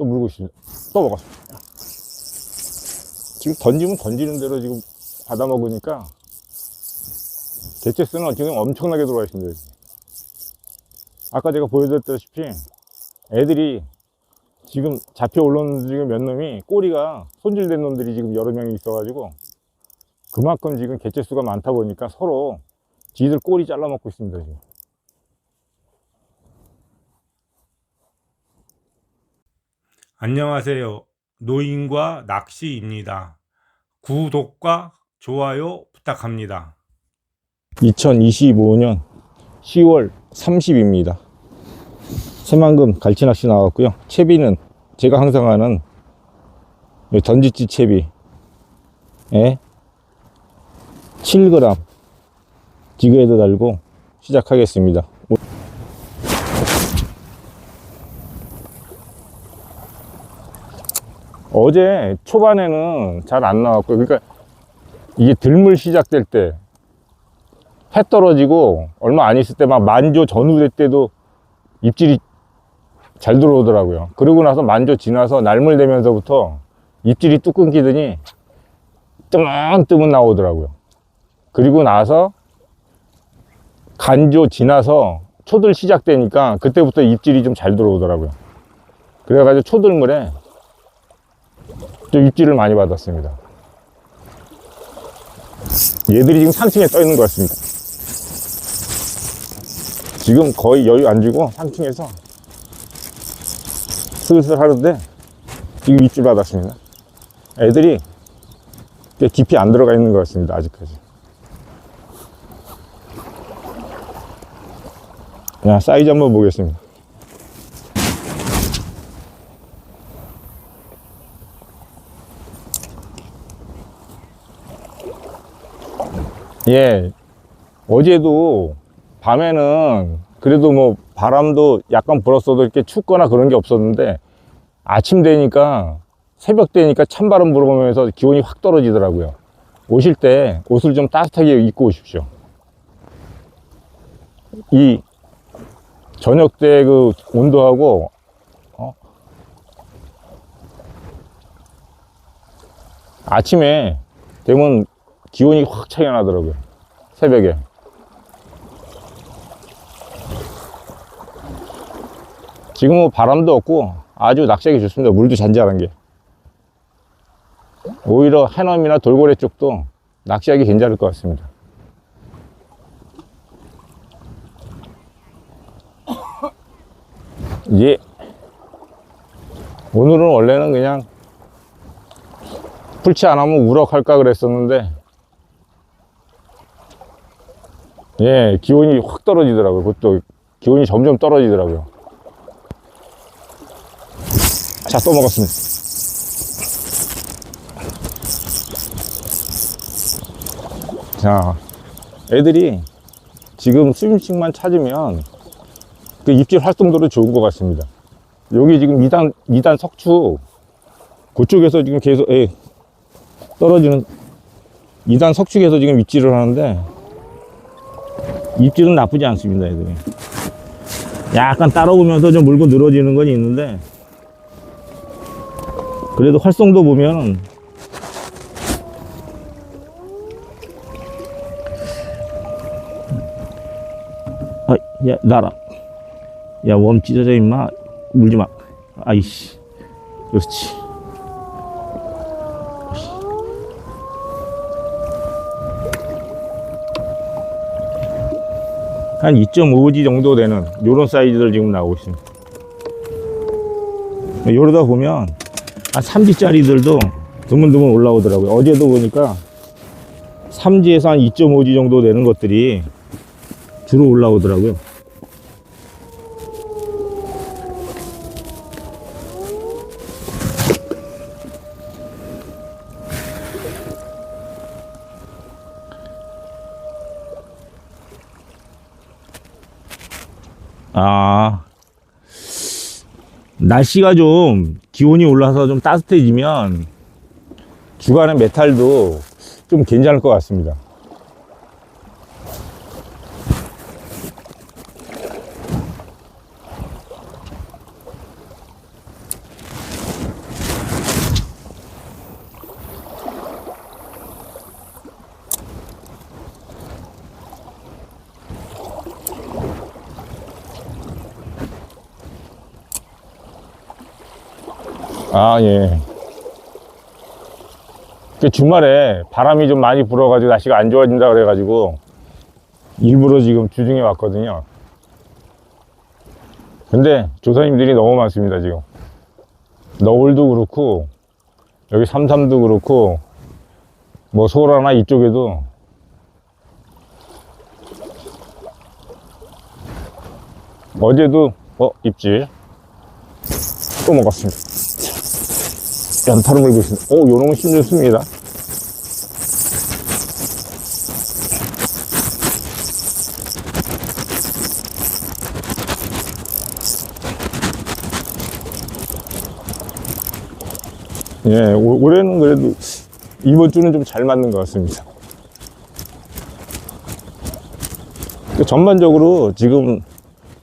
또 물고 있습니다. 또 먹었습니다. 지금 던지면 던지는 대로 지금 받아 먹으니까 개체수는 지금 엄청나게 들어와 있습니다. 아까 제가 보여드렸다시피 애들이 지금 잡혀 올라오는 지금 몇 놈이 꼬리가 손질된 놈들이 지금 여러 명이 있어가지고 그만큼 지금 개체수가 많다 보니까 서로 지들 꼬리 잘라 먹고 있습니다. 지금. 안녕하세요. 노인과 낚시입니다. 구독과 좋아요 부탁합니다. 2025년 10월 30입니다. 새만금 갈치낚시 나왔고요. 채비는 제가 항상 하는 이 던지치 채비에 7g 지그헤드 달고 시작하겠습니다. 어제 초반에는 잘 안 나왔고요. 그러니까 이게 들물 시작될 때 해 떨어지고 얼마 안 있을 때 막 만조 전후 될 때도 입질이 잘 들어오더라고요. 그러고 나서 만조 지나서 날물 되면서부터 입질이 뚝 끊기더니 뜨문 뜨문 나오더라고요. 그리고 나서 간조 지나서 초들 시작되니까 그때부터 입질이 좀 잘 들어오더라고요. 그래가지고 초들물에 좀 입질을 많이 받았습니다. 얘들이 지금 3층에 떠 있는 것 같습니다. 지금 거의 여유 안 주고 3층에서 슬슬 하는데 지금 입질 받았습니다. 애들이 꽤 깊이 안 들어가 있는 것 같습니다. 아직까지. 자, 사이즈 한번 보겠습니다. 예. 어제도 밤에는 그래도 뭐 바람도 약간 불었어도 이렇게 춥거나 그런 게 없었는데 아침 되니까 새벽 되니까 찬바람 불어오면서 기온이 확 떨어지더라고요. 오실 때 옷을 좀 따뜻하게 입고 오십시오. 이 저녁 때 그 온도하고 어? 아침에 되면 기온이 확 차이가 나더라고요. 새벽에. 지금은 바람도 없고 아주 낚시하기 좋습니다. 물도 잔잔한 게. 오히려 해넘이나 돌고래 쪽도 낚시하기 괜찮을 것 같습니다. 예. 오늘은 원래는 그냥 풀치 안 하면 우럭 할까 그랬었는데 예, 기온이 확 떨어지더라고요. 그것도 기온이 점점 떨어지더라고요. 자, 또 먹었습니다. 자, 애들이 지금 수심층만 찾으면 그 입질 활동도로 좋은 것 같습니다. 여기 지금 2단, 2단 석축, 그쪽에서 지금 계속, 예, 떨어지는 2단 석축에서 지금 입질을 하는데, 입질은 나쁘지 않습니다, 애들이. 약간 따라오면서 좀 물고 늘어지는 건 있는데, 그래도 활성도 보면, 아, 야, 나라. 야, 웜 찢어져, 임마. 물지 마. 아이씨. 그렇지. 한 2.5G 정도 되는 요런 사이즈들 지금 나오고 있습니다. 이러다 보면 한 3G짜리들도 드문드문 올라오더라고요. 어제도 보니까 3G에서 한 2.5G 정도 되는 것들이 주로 올라오더라고요. 아, 날씨가 좀 기온이 올라서 좀 따뜻해지면 주간의 메탈도 좀 괜찮을 것 같습니다. 아, 예. 그 주말에 바람이 좀 많이 불어가지고 날씨가 안 좋아진다 그래가지고 일부러 지금 주중에 왔거든요. 근데 조사님들이 너무 많습니다, 지금. 너울도 그렇고, 여기 삼삼도 그렇고, 뭐 소라나 이쪽에도 어제도 어 입질 또 먹었습니다. 연타를 물고 있습니다. 오, 요놈은 힘좋습니다. 예, 올- 올해는 그래도 이번 주는 좀 잘 맞는 것 같습니다. 그 전반적으로 지금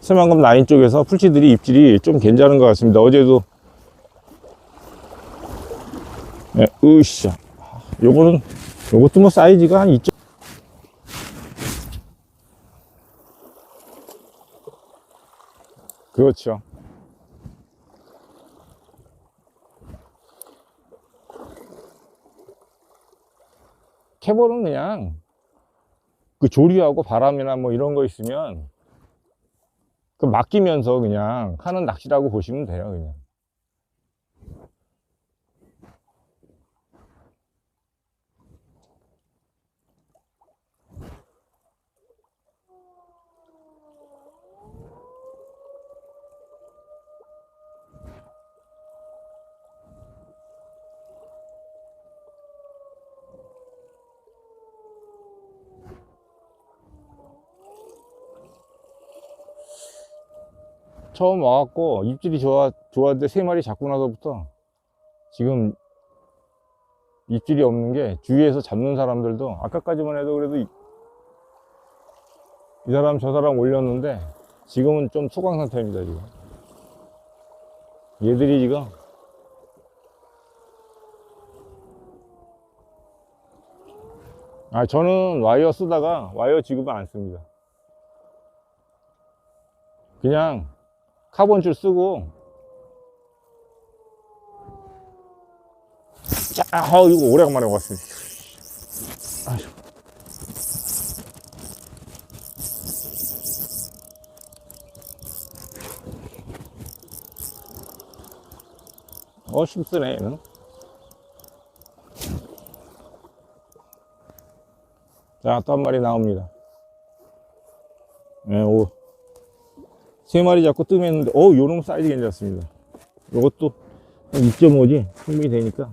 새만금 라인 쪽에서 풀치들이 입질이 좀 괜찮은 것 같습니다. 어제도 예, 으쌰. 요거는 요것도 뭐 사이즈가 한 2점 그렇죠. 캐볼은 그냥 그 조리하고 바람이나 뭐 이런 거 있으면 그 맡기면서 그냥 하는 낚시라고 보시면 돼요, 그냥. 처음 와갖고 입질이 좋아, 좋았는데 세 마리 잡고 나서부터 지금 입질이 없는 게 주위에서 잡는 사람들도 아까까지만 해도 그래도 이, 이 사람 저 사람 올렸는데 지금은 좀 소강 상태입니다 지금. 얘들이 지금 아 저는 와이어 쓰다가 와이어 지금은 안 씁니다. 그냥 카본 줄 쓰고 자, 아, 이거 오래간만에 먹었습니다. 아휴. 어, 힘쓰네, 얘는. 자, 또 한 마리 나옵니다. 네, 오. 세 마리 잡고 뜨면, 어, 요놈 사이즈 괜찮습니다. 요것도 2.5지? 충분히 되니까.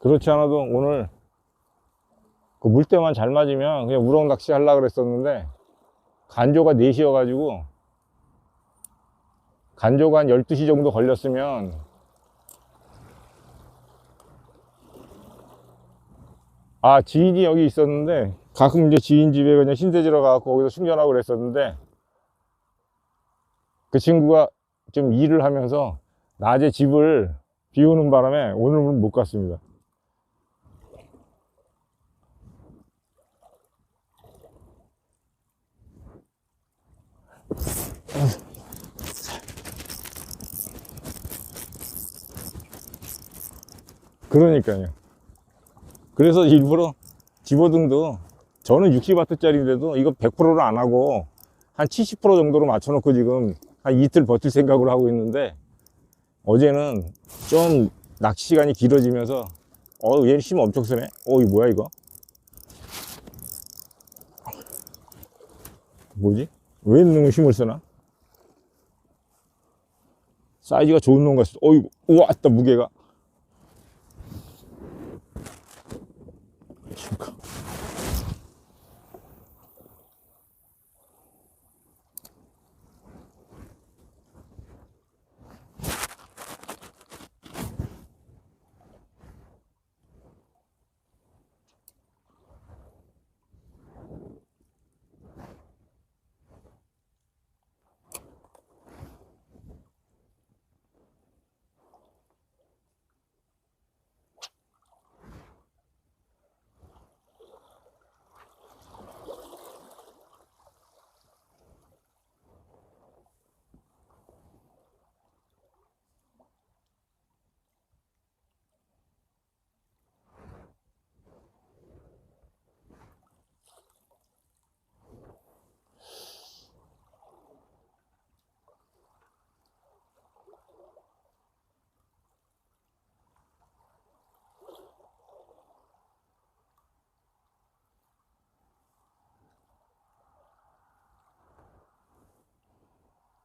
그렇지 않아도 오늘 그 물때만 잘 맞으면 그냥 우럭 낚시 하려고 그랬었는데, 간조가 4시여 가지고, 간조가 한 12시 정도 걸렸으면, 아, 지인이 여기 있었는데, 가끔 이제 지인 집에 그냥 신세지러 가서 거기서 충전하고 그랬었는데, 그 친구가 좀 일을 하면서 낮에 집을 비우는 바람에 오늘은 못 갔습니다. 그러니까요. 그래서 일부러 집어등도 저는 60W짜리인데도 이거 100%를 안 하고 한 70% 정도로 맞춰놓고 지금 한 이틀 버틸 생각으로 하고 있는데 어제는 좀 낚시 시간이 길어지면서 어 얘는 힘 엄청 쓰네. 어 이거 뭐야 이거? 뭐지? 왜 놈의 힘을 쓰나? 사이즈가 좋은 놈 같어 어이구 우와 또 무게가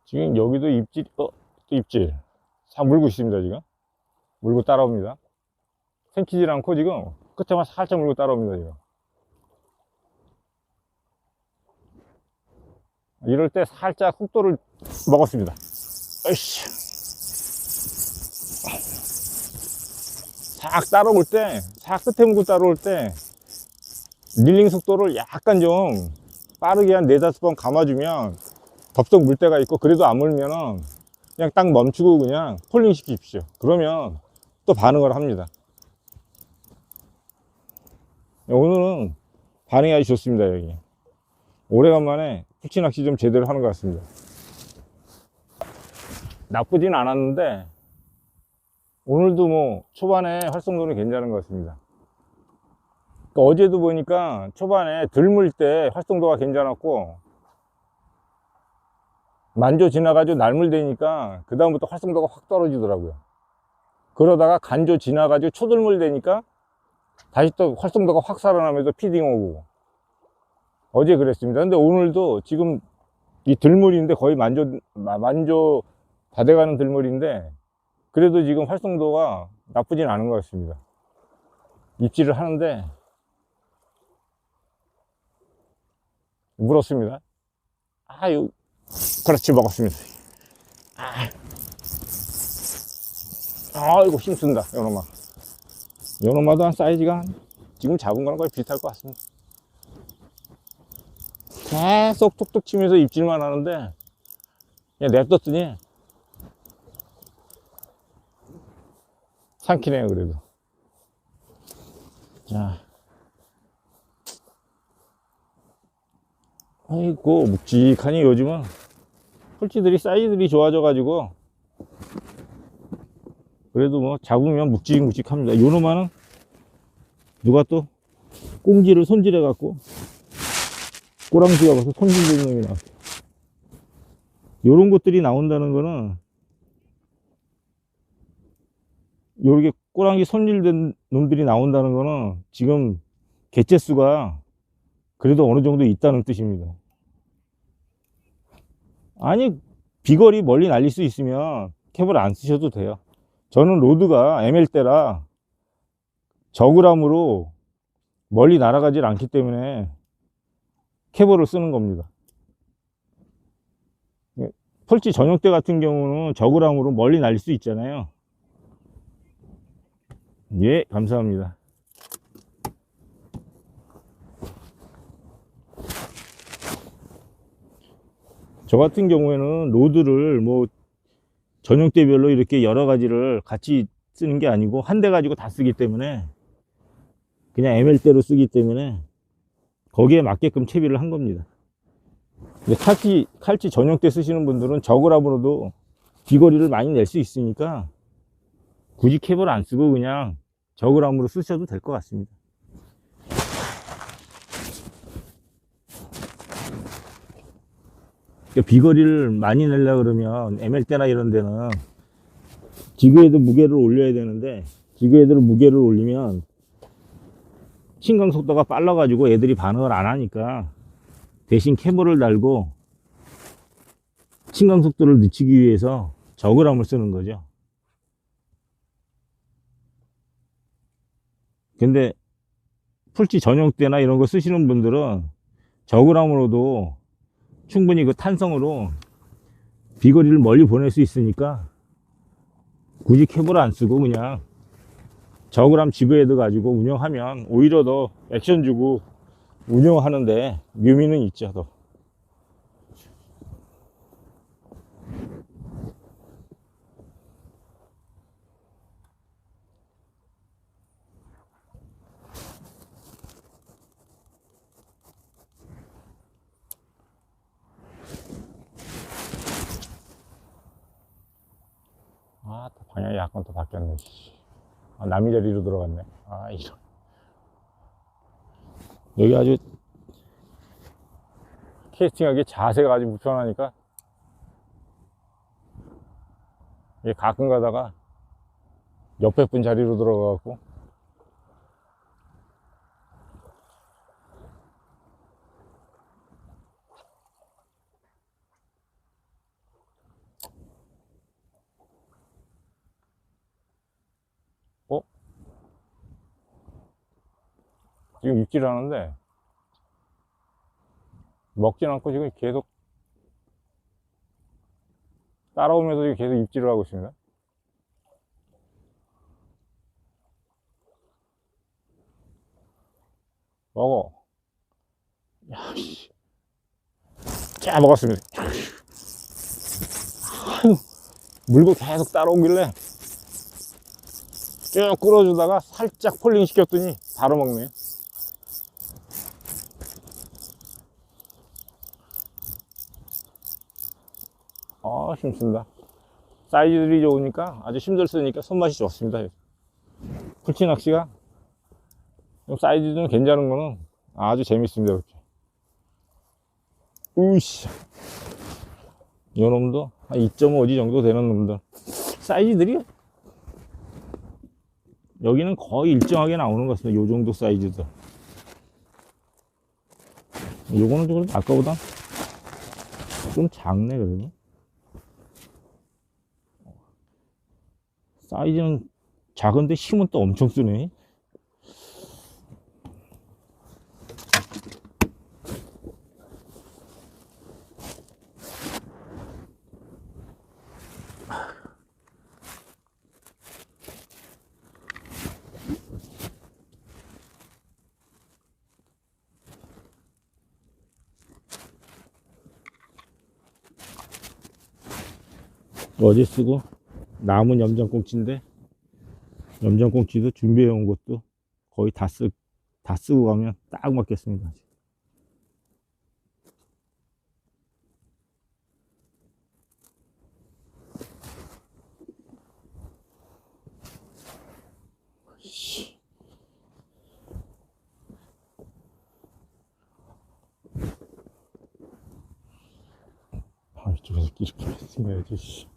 지금 여기도 입질, 어, 또 입질. 싹 물고 있습니다, 지금. 물고 따라옵니다. 생기질 않고 지금 끝에만 살짝 물고 따라옵니다, 지금. 이럴 때 살짝 속도를 먹었습니다. 으쌰. 싹 따라올 때, 싹 끝에 물고 따라올 때, 릴링 속도를 약간 좀 빠르게 한 네다섯 번 감아주면 덥석 물 때가 있고, 그래도 안 물면은 그냥 딱 멈추고 그냥 폴링 시키십시오. 그러면 또 반응을 합니다. 오늘은 반응이 아주 좋습니다, 여기. 오래간만에 풀치 낚시 좀 제대로 하는 것 같습니다. 나쁘진 않았는데, 오늘도 뭐 초반에 활성도는 괜찮은 것 같습니다. 그러니까 어제도 보니까 초반에 들물 때 활성도가 괜찮았고, 만조 지나가지고 날물되니까 그 다음부터 활성도가 확 떨어지더라고요. 그러다가 간조 지나가지고 초들물 되니까 다시 또 활성도가 확 살아나면서 피딩 오고 어제 그랬습니다. 근데 오늘도 지금 이 들물인데 거의 만조 마- 만조 다 돼가는 들물인데 그래도 지금 활성도가 나쁘진 않은 것 같습니다. 입질을 하는데 물었습니다. 아유 그렇지 먹었습니다. 아, 아이고 힘쓴다 요놈아. 요놈아도 한 사이즈가 한- 지금 잡은 거랑 거의 비슷할 것 같습니다. 계속 톡톡 치면서 입질만 하는데 그냥 냅뒀더니 삼키네요 그래도. 자. 아이고 묵직하니 요즘은 풀치들이 사이즈들이 좋아져 가지고 그래도 뭐 잡으면 묵직묵직합니다. 요놈아는 누가 또 꽁지를 손질해 갖고 꼬랑지가 벌써 손질된 놈이 나왔어. 요런 것들이 나온다는 거는 요렇게 꼬랑지 손질된 놈들이 나온다는 거는 지금 개체수가 그래도 어느 정도 있다는 뜻입니다. 아니, 비거리 멀리 날릴 수 있으면 캡을 안 쓰셔도 돼요. 저는 로드가 ML대라 저그람으로 멀리 날아가질 않기 때문에 캐버를 쓰는 겁니다. 예, 펄치 전용대 같은 경우는 저그람으로 멀리 날릴 수 있잖아요. 예, 감사합니다. 저 같은 경우에는 로드를 뭐 전용대별로 이렇게 여러 가지를 같이 쓰는 게 아니고 한 대 가지고 다 쓰기 때문에 그냥 ML대로 쓰기 때문에 거기에 맞게끔 채비를 한 겁니다. 근데 칼치, 칼치 전용대 쓰시는 분들은 저그랍으로도 비거리를 많이 낼 수 있으니까 굳이 캡을 안 쓰고 그냥 저그람으로 쓰셔도 될 것 같습니다. 그러니까 비거리를 많이 내려 그러면 ML대나 이런 데는 지그헤드 무게를 올려야 되는데 지그헤드로 무게를 올리면 신강 속도가 빨라 가지고 애들이 반응을 안 하니까 대신 캐버를 달고 신강 속도를 늦추기 위해서 저그람을 쓰는 거죠. 근데 풀치 전용대나 이런 거 쓰시는 분들은 저그람으로도 충분히 그 탄성으로 비거리를 멀리 보낼 수 있으니까 굳이 캡을 안 쓰고 그냥 저그람 지그헤드 가지고 운영하면 오히려 더 액션 주고 운영하는데 묘미는 있죠 더. 아, 또 방향이 약간 또 바뀌었네. 씨. 아, 남이 자리로 들어갔네. 아, 이런. 여기 아주 캐스팅하기 자세가 아주 불편하니까 가끔 가다가 옆에 분 자리로 들어가갖고 지금 입질을 하는데 먹진 않고 지금 계속 따라오면서 지금 계속 입질을 하고 있습니다. 먹어. 야, 씨. 자, 먹었습니다. 아유, 물고 계속 따라오길래 쭉 끌어주다가 살짝 폴링 시켰더니 바로 먹네. 아, 힘쓴다. 사이즈들이 좋으니까 아주 힘들 쓰니까 손맛이 좋습니다. 풀치 낚시가 좀 사이즈 좀 괜찮은 거는 아주 재밌습니다. 이렇게. 우씨. 요 놈도 한 2.5지 정도 되는 놈들. 사이즈들이 여기는 거의 일정하게 나오는 것 같습니다. 요 정도 사이즈도. 요거는 좀 아까보다 좀 작네, 그래도. 사이즈는 작은데 힘은 또 엄청 쓰네. 어제 쓰고 남은 염장꽁치인데 염장꽁치도 준비해 온 것도 거의 다 쓰, 다 쓰고 가면 딱 맞겠습니다. 씨. 아, 이쪽에서 끼리 풀렸어야지,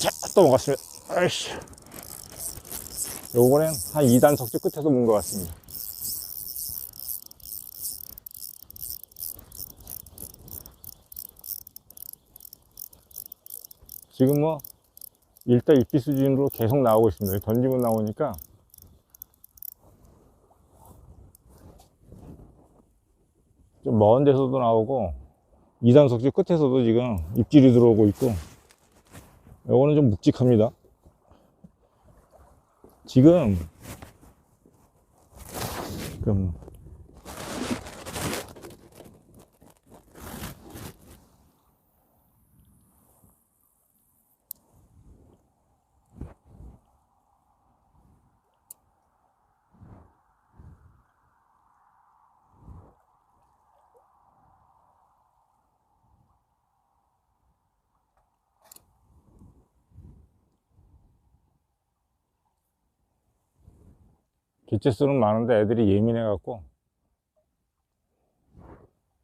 자, 또 먹었습니다. 아이씨. 요번엔 한 2단 석재 끝에서 문것 같습니다. 지금 뭐, 1대 2피 수준으로 계속 나오고 있습니다. 던지면 나오니까. 좀 먼 데서도 나오고, 2단 석재 끝에서도 지금 입질이 들어오고 있고, 요거는 좀 묵직합니다. 지금 지금 개체 수는 많은데 애들이 예민해 갖고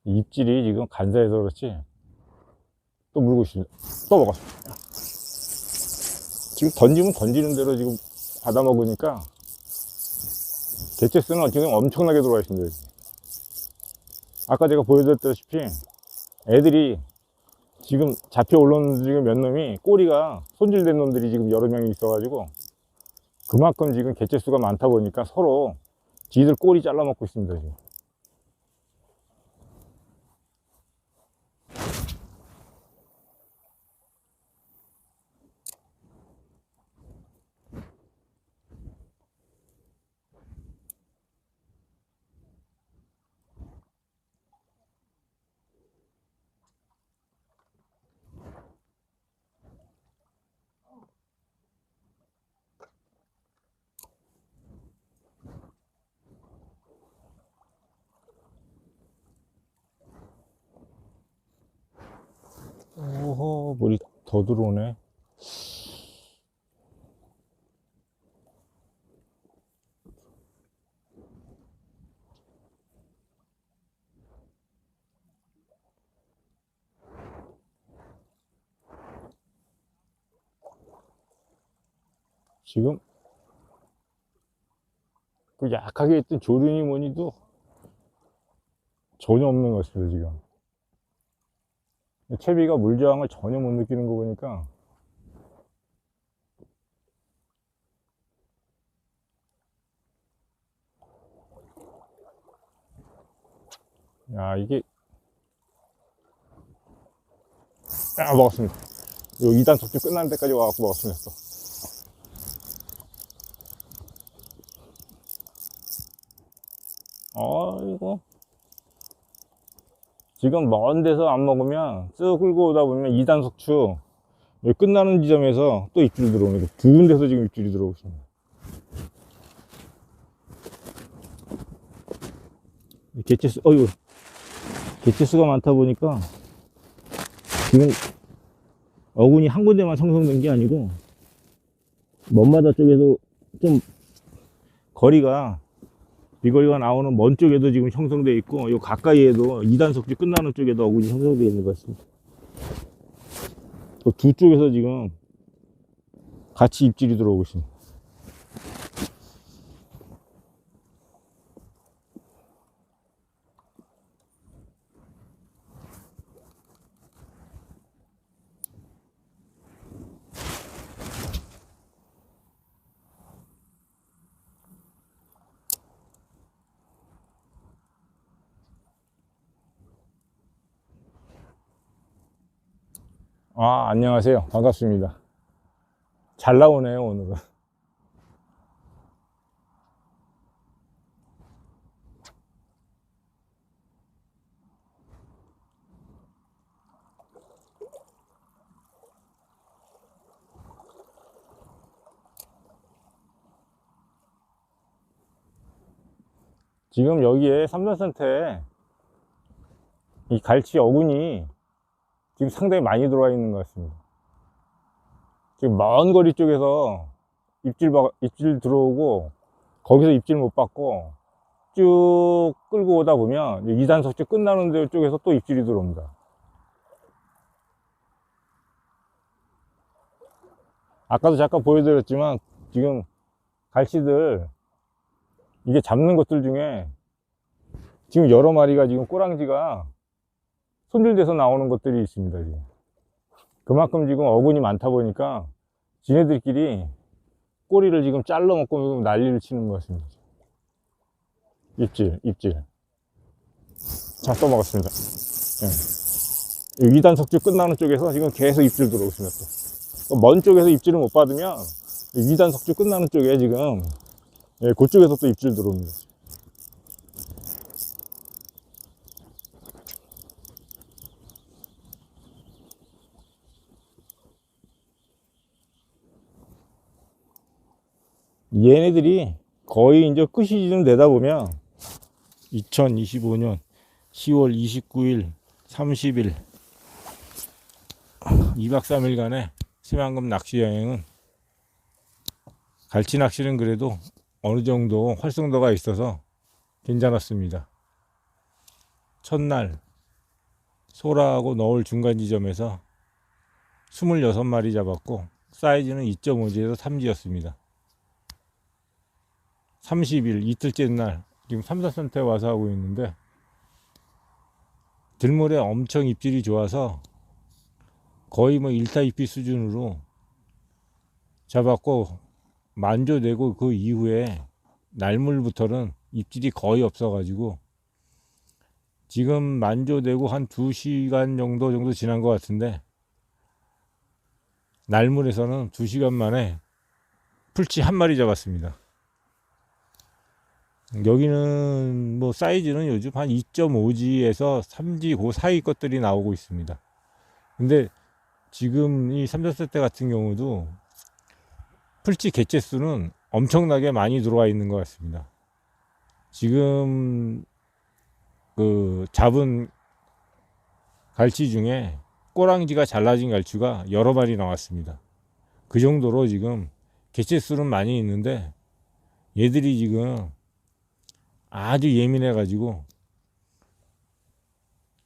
입질이 지금 간사해서 그렇지 또 물고 있습니다 또 먹었습니다 지금 던지면 던지는 대로 지금 받아 먹으니까 개체 수는 지금 엄청나게 들어와 있습니다. 아까 제가 보여드렸다시피 애들이 지금 잡혀 올라오는 중에 몇 놈이 꼬리가 손질된 놈들이 지금 여러 명이 있어가지고 그만큼 지금 개체수가 많다 보니까 서로 지들 꼬리 잘라먹고 있습니다. 지금. 오호, 물이 더 들어오네. 지금 그 약하게 했던 조륜이 뭐니도 전혀 없는 것 같습니다, 지금. 채비가 물 저항을 전혀 못 느끼는 거 보니까 야 이게 아 먹었습니다 요 2단 속주 끝나는 데까지 와갖고 먹었습니다 또. 어이구 지금 먼 데서 안 먹으면 쭉 끌고 오다 보면 2단 속추 여기 끝나는 지점에서 또 입질 들어오는 두 군데서 지금 입질이 들어오고 있습니다. 개체수, 어이구. 개체수가 많다 보니까 지금 어군이 한 군데만 성성된 게 아니고 먼마다 쪽에서 좀 거리가 비거리가 나오는 먼 쪽에도 지금 형성되어 있고 요 가까이에도 2단 속지 끝나는 쪽에도 어군이 형성되어 있는 것 같습니다. 그두 쪽에서 지금 같이 입질이 들어오고 있습니다. 아, 안녕하세요. 반갑습니다. 잘 나오네요, 오늘은. 지금 여기에 삼선센터에 이 갈치 어군이 지금 상당히 많이 들어와 있는 것 같습니다. 지금 먼 거리 쪽에서 입질, 박- 입질 들어오고 거기서 입질 못 받고 쭉 끌고 오다 보면 2단 석재 끝나는 데 쪽에서 또 입질이 들어옵니다. 아까도 잠깐 보여드렸지만 지금 갈치들 이게 잡는 것들 중에 지금 여러 마리가 지금 꼬랑지가 손질돼서 나오는 것들이 있습니다. 지금. 그만큼 지금 어군이 많다 보니까 지네들끼리 꼬리를 지금 잘라 먹고 난리를 치는 것 같습니다. 입질, 입질. 자, 또 먹었습니다. 예. 2단 석질 끝나는 쪽에서 지금 계속 입질 있습니다. 또. 먼 쪽에서 입질을 못 받으면 2단 석질 끝나는 쪽에 지금 예, 그쪽에서 또 입질 들어옵니다. 얘네들이 거의 이제 끝이 좀 되다 보면 2025년 10월 29일, 30일 2박 3일간의 새만금 낚시 여행은 갈치 낚시는 그래도 어느 정도 활성도가 있어서 괜찮았습니다. 첫날 소라하고 너울 중간 지점에서 26마리 잡았고 사이즈는 2.5지에서 3지였습니다. 30일 이틀째 날 지금 삼사선태 와서 하고 있는데 들물에 엄청 입질이 좋아서 거의 뭐 1타 2피 수준으로 잡았고 만조되고 그 이후에 날물부터는 입질이 거의 없어 가지고 지금 만조되고 한 2시간 정도 정도 지난 것 같은데 날물에서는 2시간 만에 풀치 한 마리 잡았습니다. 여기는 뭐 사이즈는 요즘 한 2.5지에서 3지 그 사이 것들이 나오고 있습니다. 근데 지금 이 삼겹살 때 같은 경우도 풀치 개체 수는 엄청나게 많이 들어와 있는 것 같습니다. 지금 그 잡은 갈치 중에 꼬랑지가 잘라진 갈치가 여러 마리 나왔습니다. 그 정도로 지금 개체 수는 많이 있는데 얘들이 지금 아주 예민해 가지고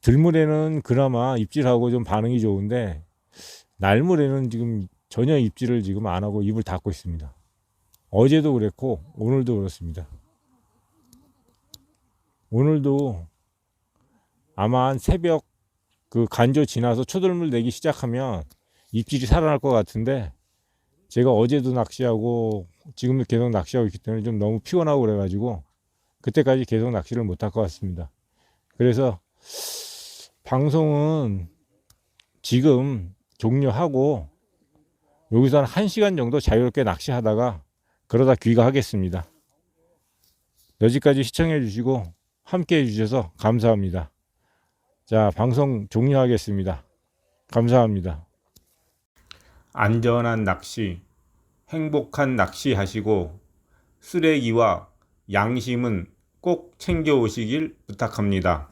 들물에는 그나마 입질하고 좀 반응이 좋은데 날물에는 지금 전혀 입질을 지금 안 하고 입을 닫고 있습니다. 어제도 그랬고 오늘도 그렇습니다. 오늘도 아마 한 새벽 그 간조 지나서 초들물 내기 시작하면 입질이 살아날 것 같은데 제가 어제도 낚시하고 지금도 계속 낚시하고 있기 때문에 좀 너무 피곤하고 그래가지고 그때까지 계속 낚시를 못할 것 같습니다. 그래서 방송은 지금 종료하고 여기서 한 1시간 정도 자유롭게 낚시하다가 그러다 귀가하겠습니다. 여기까지 시청해 주시고 함께 해 주셔서 감사합니다. 자, 방송 종료하겠습니다. 감사합니다. 안전한 낚시, 행복한 낚시 하시고 쓰레기와 양심은 꼭 챙겨 오시길 부탁합니다.